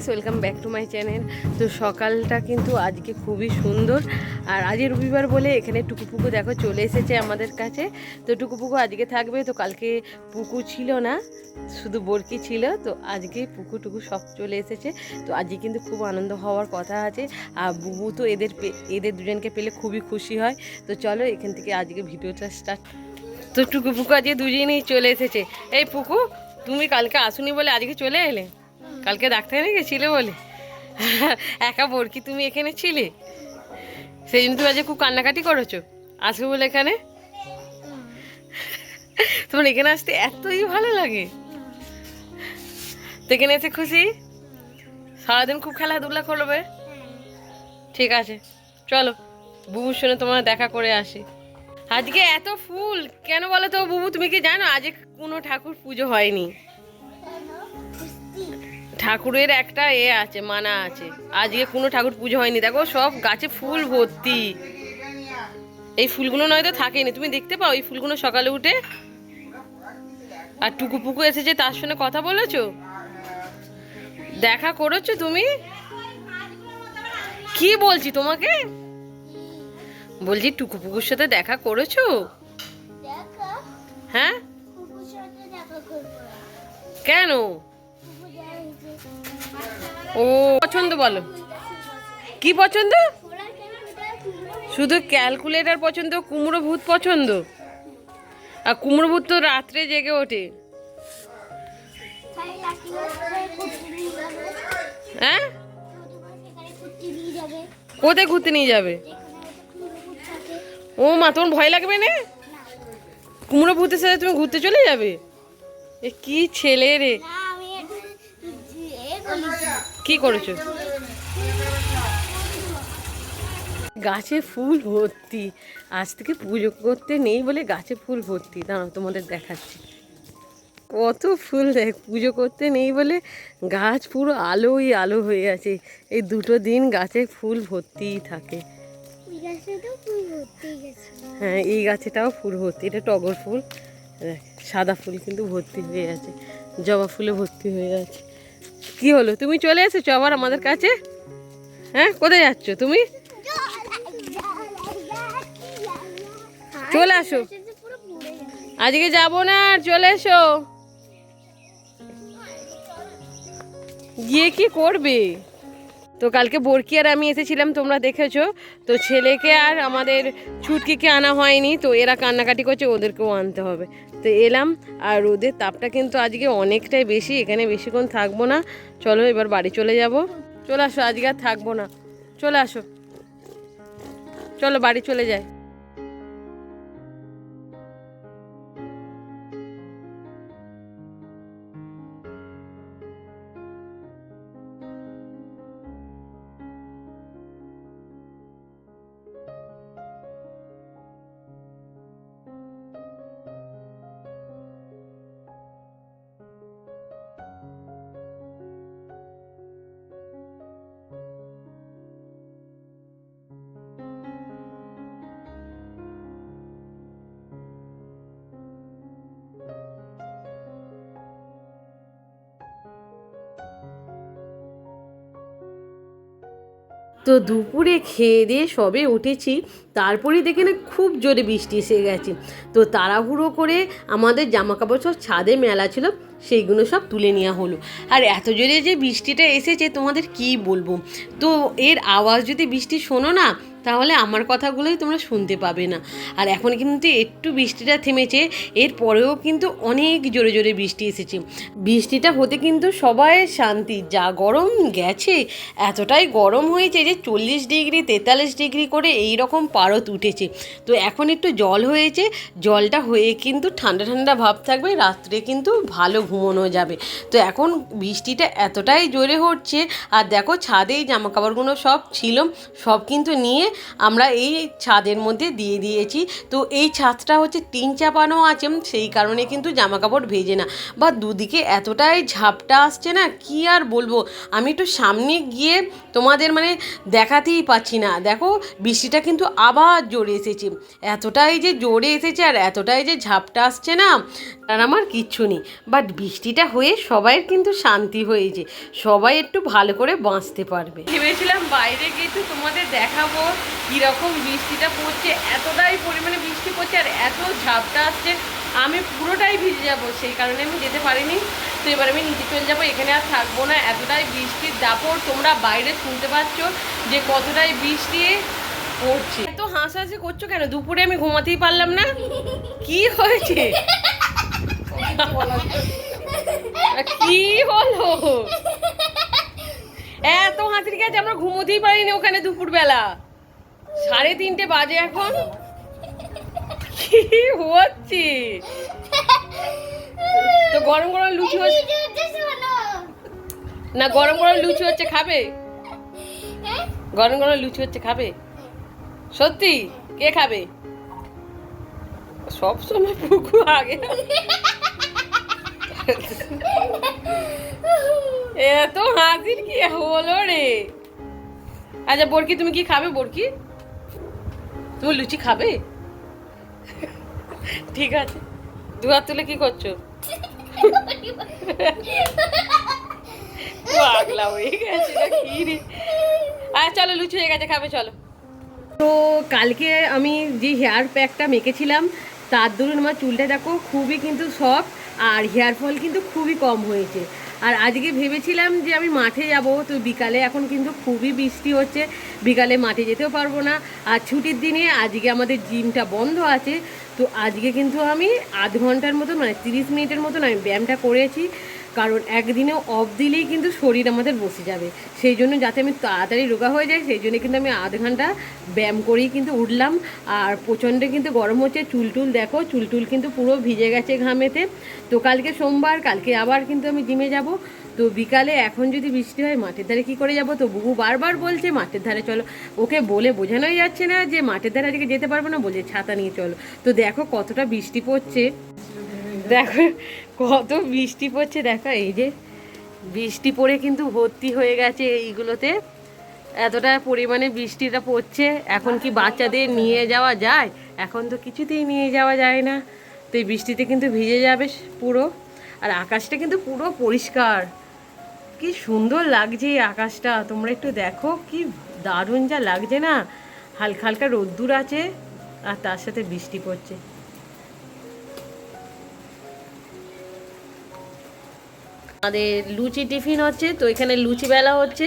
Guys welcome back to my channel তো সকালটা কিন্তু আজকে খুবই সুন্দর। আর আজকে রবিবার বলে এখানে টুকুপুকু দেখো চলে এসেছে আমাদের কাছে। তো টুকুপুকু আজকে থাকবে, তো কালকে পুকু ছিল না, শুধু বরকি ছিল। তো আজকে পুকু টুকু সব চলে এসেছে। তো আজকে কিন্তু খুব আনন্দ হওয়ার কথা আছে। আর বুবু তো এদের এদের দুজনকে পেলে খুবই খুশি হয়। তো চলো এখান থেকে আজকে ভিডিওটা স্টার্ট তো টুকু পুকু আজকে দুজনেই চলে এসেছে। এই পুকু, তুমি কালকে আসুনি বলে আজকে চলে এলে? কালকে ডাক্তারে গেছিলে বলে? একা বরকি তুমি এখানে ছিলে? সেই জন্য তুমি আজকে খুব কান্নাকাটি করেছ। আসবে বলে এখানে? তোমার এখানে আসতে এতই ভালো লাগে। তো এখানে এসে খুশি? সারাদিন খুব খেলাধুলা করবে? ঠিক আছে, চলো, বুবুর সঙ্গে তোমার দেখা করে আসি। আজকে এত ফুল, কেন বলো তো বুবু, তুমি কি জানো? আজকে কোনো ঠাকুর পুজো হয়নি। ঠাকুরের একটা এ আছে মানা আছে। আজকে কোনো ঠাকুর পুজো হয়নি। দেখো সব গাছে ফুল ভর্তি। এই ফুলগুলো নয়তো থাকেনি। তুমি দেখতে পাও এই ফুলগুলো সকালে উঠে? আর টুকু পুকু এসেছে তার সঙ্গে কথা বলেছ? দেখা করেছ তুমি? কি বলছি তোমাকে? বলছি টুকু পুকুর সাথে দেখা করেছ? হ্যাঁ? কেন? ও পছন্দ বলো। কি পছন্দ? শুধু ক্যালকুলেটার পছন্দ, কুমড়ো ভূত পছন্দ? আর কুমড়ো ভূত তো রাত্রে জেগে ওঠে। হ্যাঁ? কোথায় ঘুরতে নিয়ে যাবে? ও মা, তোমার ভয় লাগবে না? কুমড়ো ভূতের সাথে তুমি ঘুরতে চলে যাবে? এ কি ছেলে রে। কি করেছ? গাছে ফুল ভর্তি। আজ থেকে পুজো করতে নেই বলে গাছে ফুল ভর্তি। দাঁড়াও তোমাদের দেখাচ্ছি। কত ফুল দেখ পুজো করতে নেই বলে গাছ পুরো আলোই আলো হয়ে আছে। এই দুটো দিন গাছে ফুল ভর্তিই থাকে। হ্যাঁ এই গাছেটাও ফুল ভর্তি। এটা টগর ফুল। সাদা ফুল কিন্তু ভর্তি হয়ে আছে। জবা ফুলে ভর্তি হয়ে আছে। কি হলো? তুমি চলে এসেছ আবার আমাদের কাছে? হ্যাঁ? কোথায় যাচ্ছ তুমি? চলে আসো। আজকে যাব না আর চলে এসো। গিয়ে কি করবে? তো কালকে বরকি আর আমি এসেছিলাম, তোমরা দেখেছ। তো ছেলেকে আর আমাদের ছুটকিকে আনা হয়নি, তো এরা কান্নাকাটি করছে, ওদেরকেও আনতে হবে। তো এলাম, আর রোদের তাপটা কিন্তু আজকে অনেকটাই বেশি, এখানে বেশিক্ষণ থাকব না। চলো এবার বাড়ি চলে যাব। চলে আসো, আজকে আর থাকব না। চলে আসো। চলো বাড়ি চলে যাই। তো দুপুরে খেয়ে দিয়ে সবে উঠেছি, তারপরেই দেখে না খুব জোরে বৃষ্টি এসে গেছে। তো তাড়াহুড়ো করে আমাদের জামা কাপড় সব ছাদে মেলা ছিল, সেইগুলো সব তুলে নেওয়া হলো। আর এত জোরে যে বৃষ্টিটা এসেছে তোমাদের কি বলব? তো এর আওয়াজ যদি বৃষ্টি শোনো না তাহলে আমার কথাগুলোই তোমরা শুনতে পাবে না। আর এখন কিন্তু একটু বৃষ্টিটা থেমেছে, এর পরেও কিন্তু অনেক জোরে জোরে বৃষ্টি এসেছে। বৃষ্টিটা হতে কিন্তু সবাই শান্তি, যা গরম গেছে, এতটাই গরম হয়েছে যে চল্লিশ ডিগ্রি, তেতাল্লিশ ডিগ্রি করে এই রকম পারত উঠেছে। তো এখন একটু জল হয়েছে, জলটা হয়ে কিন্তু ঠান্ডা ঠান্ডা ভাব থাকবে, রাত্রে কিন্তু ভালো ঘুমোনো যাবে। তো এখন বৃষ্টিটা এতটাই জোরে হচ্ছে, আর দেখো ছাদেই জামা কাপড়গুলো সব ছিল, সব কিন্তু নিয়ে আমরা এই ছাদের মধ্যে দিয়ে দিয়েছি। তো এই ছাদটা হচ্ছে টিন চাপানো আছে সেই কারণে কিন্তু জামা কাপড় ভেজে না। বা দুদিকে এতটাই ঝাপটা আসছে না, কি আর বলব? আমি একটু সামনে গিয়ে তোমাদের মানে দেখাতেই পাচ্ছি না। দেখো, বৃষ্টিটা কিন্তু আবার জোরে এসেছে। এতটাই যে জোরে এসেছে আর এতটাই যে ঝাপটা আসছে না আর আমার কিচ্ছু নেই। বাট বৃষ্টিটা হয়ে সবাইয়ের কিন্তু শান্তি হয়েছে। সবাই একটু ভালো করে বাঁচতে পারবে। ভেবেছিলাম বাইরে গিয়ে তোমাদের দেখাবো। কীরকম বৃষ্টিটা পড়ছে, এতটাই পরিমাণে বৃষ্টি পড়ছে আর এত ঝাপটা আসছে, আমি পুরোটাই ভিজে যাব, সেই কারণে আমি যেতে পারিনি। তো এবার আমি নিচে চলে যাব, এখানে আর থাকব না, এতটাই বৃষ্টির দাপড় তোমরা বাইরে শুনতে পাচ্ছ যে কতটাই বৃষ্টি পড়ছে। এত হাসাহাসি করছ কেন? দুপুরে আমি ঘুমাতেই পারলাম না? কি হয়েছে? কি হলো? এত হাসির কাছে আমরা ঘুমোতেই পারিনি ওখানে দুপুরবেলা। সাড়ে তিনটে বাজে এখন? কি হচ্ছে? তো গরম গরম লুচি হচ্ছে না গরম গরম লুচি হচ্ছে খাবে? গরম গরম লুচি হচ্ছে খাবে? সত্যি? কে খাবে? সব সময় পুকু আগে। এত হাসির কি হলো রে? আচ্ছা বরকি তুমি কি খাবে বরকি? তুমি লুচি খাবে? ঠিক আছে। দু হাত তুলে কি করছ? পাগলা গেছে কি রে? আচ্ছা চলো, লুচি হয়ে গেছে, খাবে, চলো। তো কালকে আমি যে হেয়ার প্যাকটা মেখেছিলাম, তার দরুন আমার চুলটা দেখো খুবই কিন্তু সফট আর হেয়ার ফল কিন্তু খুবই কম হয়েছে। আর আজকে ভেবেছিলাম যে আমি মাঠে যাব, তো বিকালে এখন কিন্তু খুবই বৃষ্টি হচ্ছে। বিকালে মাঠে যেতেও পারব না। আর ছুটির দিনে আজকে আমাদের জিমটা বন্ধ আছে। তো আজকে কিন্তু আমি আধ ঘণ্টার মতন মানে তিরিশ মিনিটের মতন আমি ব্যায়ামটা করেছি। কারণ একদিনে অফ দিলেই কিন্তু শরীর আমাদের বসে যাবে। সেই জন্য যাতে আমি তাড়াতাড়ি রোগা হয়ে যাই, সেই জন্য কিন্তু আমি আধ ঘণ্টা ব্যায়াম করেই কিন্তু উঠলাম। আর প্রচণ্ড কিন্তু গরম হচ্ছে, চুল টুল দেখো, চুল টুল কিন্তু পুরো ভিজে গেছে ঘামেতে। তো কালকে সোমবার, কালকে আবার কিন্তু আমি জিমে যাব। তো বিকালে এখন যদি বৃষ্টি হয়, মাঠের ধারে কি করে যাব? তো বুবু বারবার বলছে, মাঠের ধারে চলো। ওকে বলে বোঝানোই যাচ্ছে না যে মাঠের ধারে আজকে যেতে পারব না, বলছে, ছাতা নিয়ে চলো। তো দেখো কতটা বৃষ্টি পড়ছে। দেখো কত বৃষ্টি পড়ছে দেখো, এই যে বৃষ্টি পড়ে কিন্তু ভর্তি হয়ে গেছে এইগুলোতে। এতটা পরিমাণে বৃষ্টিটা পড়ছে, এখন কি বাচ্চাদের নিয়ে যাওয়া যায়? এখন তো কিছুতেই নিয়ে যাওয়া যায় না। তো এই বৃষ্টিতে কিন্তু ভিজে যাবে পুরো। আর আকাশটা কিন্তু পুরো পরিষ্কার। কি সুন্দর লাগছে এই আকাশটা। তোমরা একটু দেখো, কি দারুণ যা লাগছে না। হালকা হালকা রোদ্দুর আছে, আর তার সাথে বৃষ্টি পড়ছে। আমাদের লুচি টিফিন হচ্ছে, তো এখানে লুচি বেলা হচ্ছে,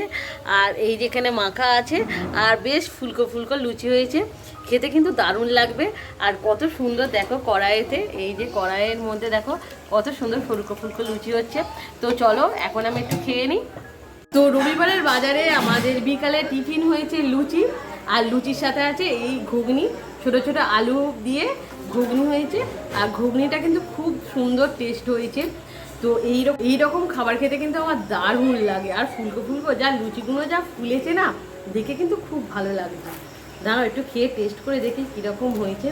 আর এই যেখানে মাখা আছে, আর বেশ ফুলকো ফুলকো লুচি হয়েছে। খেতে কিন্তু দারুণ লাগবে, আর কত সুন্দর দেখো কড়াইতে, এই যে কড়াইয়ের মধ্যে দেখো কত সুন্দর ফুলকো ফুলকো লুচি হচ্ছে। তো চলো, এখন আমি একটু খেয়ে নিই। তো রবিবারের বাজারে আমাদের বিকালে টিফিন হয়েছে লুচি, আর লুচির সাথে আছে এই ঘুগনি, ছোট ছোট আলু দিয়ে ঘুগনি হয়েছে, আর ঘুগনিটা কিন্তু খুব সুন্দর টেস্ট হয়েছে। তো এই এইরকম খাবার খেতে কিন্তু আমার দারুণ লাগে। আর ফুলকো ফুলকো, যা লুচিগুলো যা ফুলেছে না, দেখে কিন্তু খুব ভালো লাগছে দাঁড়াও, একটু খেয়ে টেস্ট করে দেখি কীরকম হয়েছে।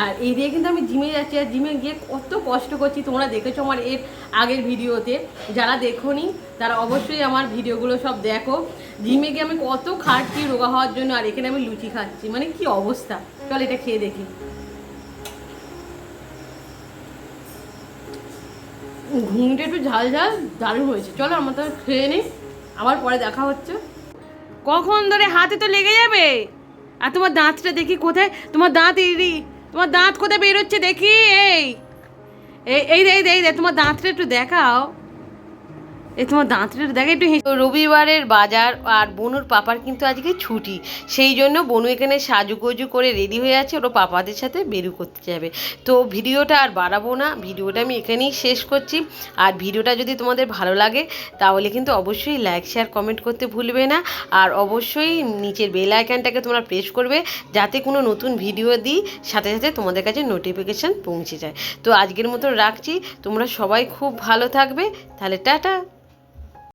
আর এই দিয়ে কিন্তু আমি জিমে যাচ্ছি, আর জিমে গিয়ে কত কষ্ট করছি। তোমরা দেখেছ আমার এর আগের ভিডিওতে। যারা দেখোনি, তারা অবশ্যই আমার ভিডিওগুলো সব দেখো। জিমে গিয়ে আমি কত খাটছি রোগা হওয়ার জন্য, আর এখানে আমি লুচি খাচ্ছি। মানে কি অবস্থা? চল এটা খেয়ে দেখি। ঘুমটা একটু ঝাল ঝাল, দারুণ হয়েছে। চলো আমার তো খেয়ে নিই আবার পরে দেখা হচ্ছে। কখন ধরে হাতে তো লেগে যাবে। আর তোমার দাঁতটা দেখি কোথায়? তোমার দাঁত এড়ি তোমার দাঁত কোথায় বেরোচ্ছে দেখি, এই। এই এই এই তোমার দাঁতটা একটু দেখাও। এই তোমার দাঁতটা দেখে একটু রবিবারের বাজার আর বনুর পাপার কিন্তু আজকে ছুটি। সেই জন্য বনু এখানে সাজুগুজু করে রেডি হয়ে আছে, ওর পাপাদের সাথে বেরু করতে যাবে। তো ভিডিওটা আর বাড়াবো না, ভিডিওটা আমি এখানেই শেষ করছি। আর ভিডিওটা যদি তোমাদের ভালো লাগে, তাহলে কিন্তু অবশ্যই লাইক শেয়ার কমেন্ট করতে ভুলবে না। আর অবশ্যই নিচের বেল আইকনটাকে তোমরা প্রেস করবে, যাতে কোনো নতুন ভিডিও দিই, সাথে সাথে তোমাদের কাছে নোটিফিকেশান পৌঁছে যায়। তো আজকের মতো রাখছি, তোমরা সবাই খুব ভালো থাকবে, তাহলে টাটা।